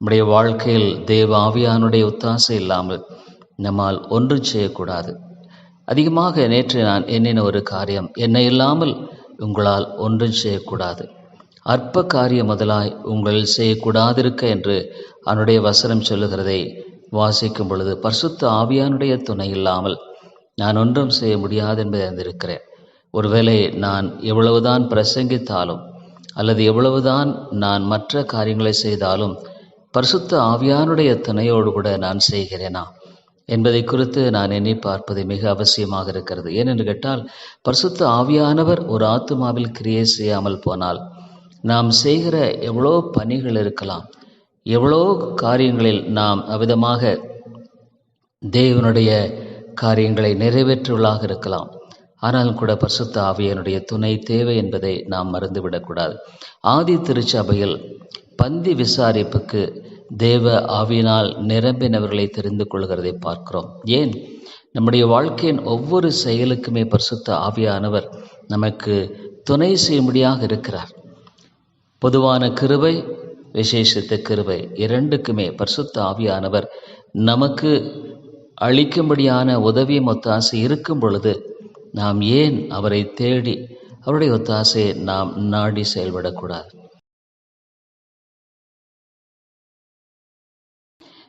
நம்முடைய வாழ்க்கையில் தேவ ஆவியானுடைய ஒத்தாசை இல்லாமல் நம்மால் ஒன்றும் செய்யக்கூடாது. அதிகமாக நேற்று நான் எண்ணின ஒரு காரியம் என்னை இல்லாமல் உங்களால் ஒன்றும் செய்யக்கூடாது. அற்ப காரியம் முதலாய் உங்கள் செய்யக்கூடாதிருக்க என்று அவனுடைய வசனம் சொல்லுகிறதை வாசிக்கும் பொழுது பரிசுத்த ஆவியானுடைய துணை இல்லாமல் நான் ஒன்றும் செய்ய முடியாது என்பதை அறிந்திருக்கிறேன். ஒருவேளை நான் எவ்வளவுதான் பிரசங்கித்தாலும் அல்லது எவ்வளவுதான் நான் மற்ற காரியங்களை செய்தாலும் பரிசுத்த ஆவியானுடைய துணையோடு கூட நான் செய்கிறேனா? என்பதை குறித்து நான் எண்ணி பார்ப்பது மிக அவசியமாக இருக்கிறது. ஏனென்று கேட்டால் பரிசுத்த ஆவியானவர் ஒரு ஆத்துமாவில் கிரியை செய்யாமல் போனால் நாம் செய்கிற எவ்வளோ பணிகள் இருக்கலாம் எவ்வளோ காரியங்களில் நாம் அவ்விதமாக தேவனுடைய காரியங்களை நிறைவேற்றுவளாக இருக்கலாம். ஆனாலும் கூட பரிசுத்த ஆவியனுடைய துணை தேவை என்பதை நாம் மறந்துவிடக்கூடாது. ஆதி திருச்சபையில் பந்தி விசாரிப்புக்கு தேவ ஆவியினால் நிரம்பினவர்களை தெரிந்து கொள்கிறதை பார்க்கிறோம். ஏன்? நம்முடைய வாழ்க்கையின் ஒவ்வொரு செயலுக்குமே பரிசுத்த ஆவியானவர் நமக்கு துணை செய்யும்படியாக இருக்கிறார். பொதுவான கிருபை விசேஷித்த கிருபை இரண்டுக்குமே பரிசுத்த ஆவியானவர் நமக்கு அளிக்கும்படியான உதவியும் ஒத்தாசை இருக்கும் பொழுது நாம் ஏன் அவரை தேடி அவருடைய ஒத்தாசையை நாம் நாடி செயல்படக்கூடாது?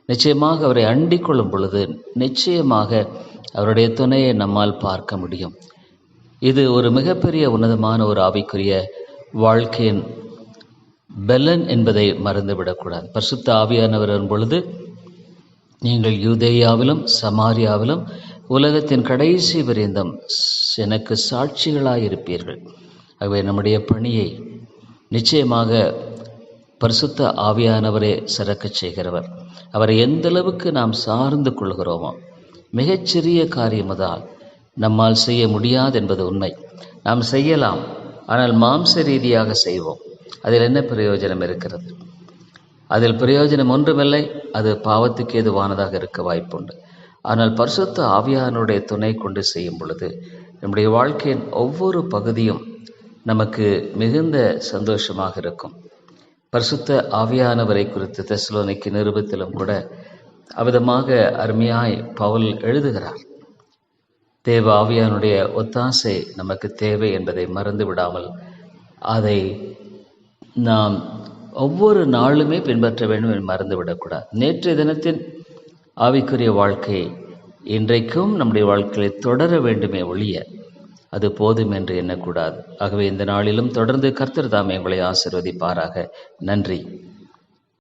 நிச்சயமாக அவரை அண்டிக் கொள்ளும் பொழுது நிச்சயமாக அவருடைய துணையை நம்மால் பார்க்க முடியும். இது ஒரு மிகப்பெரிய உன்னதமான ஒரு ஆவிக்குரிய வாழ்க்கையின் பெலன் என்பதை மறந்துவிடக்கூடாது. பரிசுத்த ஆவியானவர் வரும் பொழுது நீங்கள் யூதேயாவிலும் சமாரியாவிலும் உலகத்தின் கடைசி பரியந்தம் எனக்கு சாட்சிகளாயிருப்பீர்கள். ஆகவே நம்முடைய பணியை நிச்சயமாக பரிசுத்த ஆவியானவரே சிறக்கச் செய்கிறவர். அவரை எந்த அளவுக்கு நாம் சார்ந்து கொள்கிறோமோ மிகச்சிறிய காரியமதால் நம்மால் செய்ய முடியாது என்பது உண்மை. நாம் செய்யலாம் ஆனால் மாம்ச ரீதியாக செய்வோம். அதில் என்ன பிரயோஜனம் இருக்கிறது? அதில் பிரயோஜனம் ஒன்றுமில்லை அது பாவத்துக்கு ஏதுவானதாக இருக்க வாய்ப்புண்டு. ஆனால் பரிசுத்த ஆவியானுடைய துணை கொண்டு செய்யும் பொழுது நம்முடைய வாழ்க்கையின் ஒவ்வொரு பகுதியும் நமக்கு மிகுந்த சந்தோஷமாக இருக்கும். பரிசுத்த ஆவியானவரை குறித்து தெசலோனிக்கு நிருபத்திலும் கூட அவிதமாக அருமையாய் பவுல் எழுதுகிறார். தேவ ஆவியானுடைய ஒத்தாசை நமக்கு தேவை என்பதை மறந்து விடாமல் அதை நாம் ஒவ்வொரு நாளுமே பின்பற்ற வேண்டும் என்று மறந்துவிடக்கூடாது நேற்றைய தினத்தின் ஆவிக்குரிய வாழ்க்கை இன்றைக்கும் நம்முடைய வாழ்க்கையை தொடர வேண்டுமே ஒழிய அது போதும் என்று எண்ணக்கூடாது. ஆகவே இந்த நாளிலும் தொடர்ந்து கர்த்தர் தாமே உங்களை ஆசிர்வதிப்பாராக. நன்றி.